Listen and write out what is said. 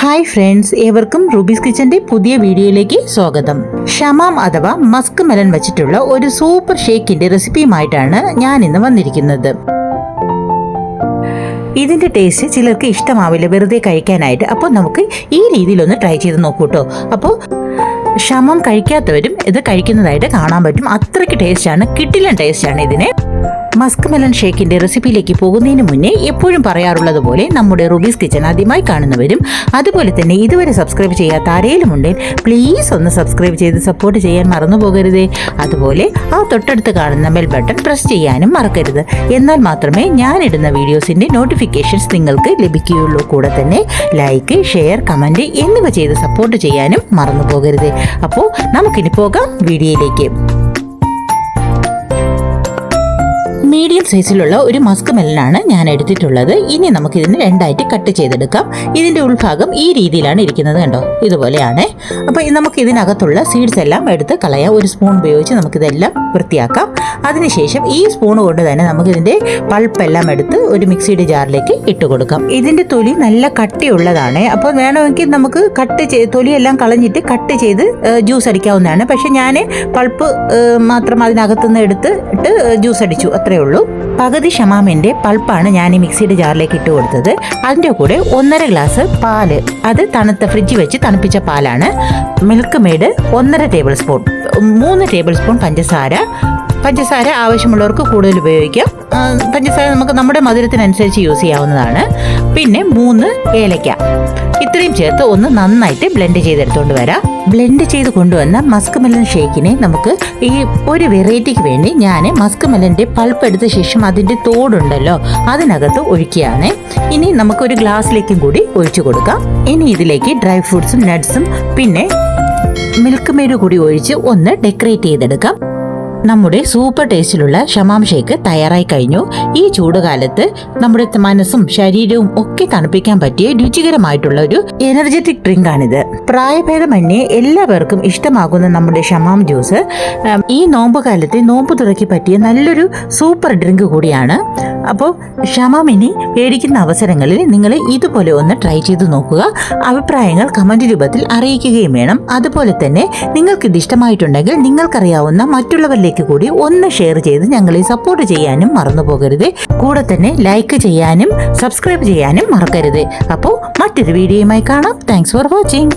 Hi friends ഏവർക്കും Ruby's കിച്ചന്റെ പുതിയ വീഡിയോയിലേക്ക് സ്വാഗതം. ഷമാം അഥവാ മസ്ക് മെലൻ വെച്ചിട്ടുള്ള ഒരു സൂപ്പർ ഷേക്കിന്റെ റെസിപ്പിയുമായിട്ടാണ് ഞാൻ ഇന്ന് വന്നിരിക്കുന്നത്. ഇതിന്റെ ടേസ്റ്റ് ചിലർക്ക് ഇഷ്ടമാവില്ല വെറുതെ കഴിക്കാനായിട്ട്. അപ്പോൾ നമുക്ക് ഈ രീതിയിലൊന്ന് ട്രൈ ചെയ്ത് നോക്കൂട്ടോ. അപ്പോൾ ക്ഷമം കഴിക്കാത്തവരും ഇത് കഴിക്കുന്നതായിട്ട് കാണാൻ പറ്റും. അത്രയ്ക്ക് ടേസ്റ്റാണ് കിട്ടില്ല ടേസ്റ്റാണ് ഇതിന്. മസ്ക് മെലൻ ഷേക്കിന്റെ റെസിപ്പിയിലേക്ക് പോകുന്നതിന് മുന്നേ എപ്പോഴും പറയാറുള്ളത് പോലെ നമ്മുടെ റുബീസ് കിച്ചൺ ആദ്യമായി കാണുന്നവരും അതുപോലെ തന്നെ ഇതുവരെ സബ്സ്ക്രൈബ് ചെയ്യാത്ത ആരെങ്കിലും ഉണ്ടെങ്കിൽ പ്ലീസ് ഒന്ന് സബ്സ്ക്രൈബ് ചെയ്ത് സപ്പോർട്ട് ചെയ്യാൻ മറന്നു പോകരുതേ. അതുപോലെ ആ തൊട്ടടുത്ത് കാണുന്ന ബെൽ ബട്ടൺ പ്രസ് ചെയ്യാനും മറക്കരുത്. എന്നാൽ മാത്രമേ ഞാൻ ഇടുന്ന വീഡിയോസിന്റെ നോട്ടിഫിക്കേഷൻസ് നിങ്ങൾക്ക് ലഭിക്കുകയുള്ളൂ. കൂടെ തന്നെ ലൈക്ക് ഷെയർ കമന്റ് എന്നിവ ചെയ്ത് സപ്പോർട്ട് ചെയ്യാനും മറന്നു പോകരുത്. അപ്പോൾ നമുക്കിനി പോകാം വീഡിയോയിലേക്ക്. മീഡിയം സൈസിലുള്ള ഒരു മസ്ക് മെല്ലാണ് ഞാൻ എടുത്തിട്ടുള്ളത്. ഇനി നമുക്ക് നമുക്കിതിന് രണ്ടായിട്ട് കട്ട് ചെയ്തെടുക്കാം. ഇതിന്റെ ഉൾഭാഗം ഈ രീതിയിലാണ് ഇരിക്കുന്നത് കണ്ടോ? ഇതുപോലെയാണ്. അപ്പോൾ നമുക്ക് ഇതിനകത്തുള്ള സീഡ്സ് എല്ലാം എടുത്ത് കളയാം. ഒരു സ്പൂൺ ഉപയോഗിച്ച് നമുക്കിതെല്ലാം വൃത്തിയാക്കാം. അതിനുശേഷം ഈ സ്പൂൺ കൊണ്ട് തന്നെ നമുക്ക് നമുക്കിതിന്റെ പൾപ്പെല്ലാം എടുത്ത് ഒരു മിക്സിയുടെ ജാറിലേക്ക് ഇട്ട് കൊടുക്കാം. ഇതിന്റെ തൊലി നല്ല കട്ടിയുള്ളതാണ്. അപ്പോൾ വേണമെങ്കിൽ നമുക്ക് കട്ട് ചെയ്ത് തൊലിയെല്ലാം കളഞ്ഞിട്ട് കട്ട് ചെയ്ത് ജ്യൂസ് അടിക്കാവുന്നതാണ്. പക്ഷെ ഞാൻ പൾപ്പ് മാത്രം അതിനകത്തുനിന്ന് എടുത്ത് ഇട്ട് ജ്യൂസ് അടിച്ചു. അത്രേ ഉള്ളൂ പകുതി ഷമാമിന്റെ പൾപ്പാണ് ഞാൻ ഈ മിക്സിയുടെ ജാറിലേക്ക് ഇട്ട് കൊടുത്തത്. അതിന്റെ കൂടെ ഒന്നര ഗ്ലാസ് പാൽ. അത് തണുത്ത ഫ്രിഡ്ജിൽ വെച്ച് തണുപ്പിച്ച പാലാണ്. മിൽക്ക് മെയ്ഡ് ഒന്നര ടേബിൾ സ്പൂൺ മൂന്ന് ടേബിൾ സ്പൂൺ പഞ്ചസാര. പഞ്ചസാര ആവശ്യമുള്ളവർക്ക് കൂടുതൽ ഉപയോഗിക്കാം. പഞ്ചസാര നമുക്ക് നമ്മുടെ മധുരത്തിനനുസരിച്ച് യൂസ് ചെയ്യാവുന്നതാണ്. പിന്നെ മൂന്ന് ഏലക്ക. ഇത്രയും ചേർത്ത് ഒന്ന് നന്നായിട്ട് ബ്ലെൻഡ് ചെയ്തെടുത്തുകൊണ്ട് വരാം. ബ്ലെൻഡ് ചെയ്ത് കൊണ്ടുവന്ന മസ്ക് മെലൻ ഷേക്കിനെ നമുക്ക് ഈ ഒരു വെറൈറ്റിക്ക് വേണ്ടി ഞാൻ മസ്ക് മെലന്റെ പൾപ്പ് എടുത്ത ശേഷം അതിന്റെ തോടുണ്ടല്ലോ അതിനകത്ത് ഒഴിക്കുകയാണ്. ഇനി നമുക്കൊരു ഗ്ലാസ്സിലേക്കും കൂടി ഒഴിച്ചു കൊടുക്കാം. ഇനി ഇതിലേക്ക് ഡ്രൈ ഫ്രൂട്ട്സും നട്ട്സും പിന്നെ മിൽക്ക് മെയ്ഡ് കൂടി ഒഴിച്ച് ഒന്ന് ഡെക്കറേറ്റ് ചെയ്തെടുക്കാം. നമ്മുടെ സൂപ്പർ ടേസ്റ്റിലുള്ള ഷമാം ഷേക്ക് തയ്യാറായി കഴിഞ്ഞു. ഈ ചൂടുകാലത്ത് നമ്മുടെ മനസ്സും ശരീരവും ഒക്കെ തണുപ്പിക്കാൻ പറ്റിയ രുചികരമായിട്ടുള്ള ഒരു എനർജറ്റിക് ഡ്രിങ്ക് ആണിത്. പ്രായഭേദമന്യേ എല്ലാവർക്കും ഇഷ്ടമാകുന്ന നമ്മുടെ ഷമാം ജ്യൂസ് ഈ നോമ്പ് കാലത്തെ നോമ്പ് തുറക്കി പറ്റിയ നല്ലൊരു സൂപ്പർ ഡ്രിങ്ക് കൂടിയാണ് അപ്പോൾ ക്ഷമമിനി പേടിക്കുന്ന അവസരങ്ങളിൽ നിങ്ങൾ ഇതുപോലെ ഒന്ന് ട്രൈ ചെയ്ത് നോക്കുക. അഭിപ്രായങ്ങൾ കമന്റ് രൂപത്തിൽ അറിയിക്കുകയും വേണം. അതുപോലെ തന്നെ നിങ്ങൾക്ക് ഇത് ഇഷ്ടമായിട്ടുണ്ടെങ്കിൽ നിങ്ങൾക്കറിയാവുന്ന മറ്റുള്ളവരിലേക്ക് കൂടി ഒന്ന് ഷെയർ ചെയ്ത് ഞങ്ങളെ സപ്പോർട്ട് ചെയ്യാനും മറന്നു പോകരുത്. കൂടെ തന്നെ ലൈക്ക് ചെയ്യാനും സബ്സ്ക്രൈബ് ചെയ്യാനും മറക്കരുത്. അപ്പോൾ മറ്റൊരു വീഡിയോയുമായി കാണാം. Thanks for watching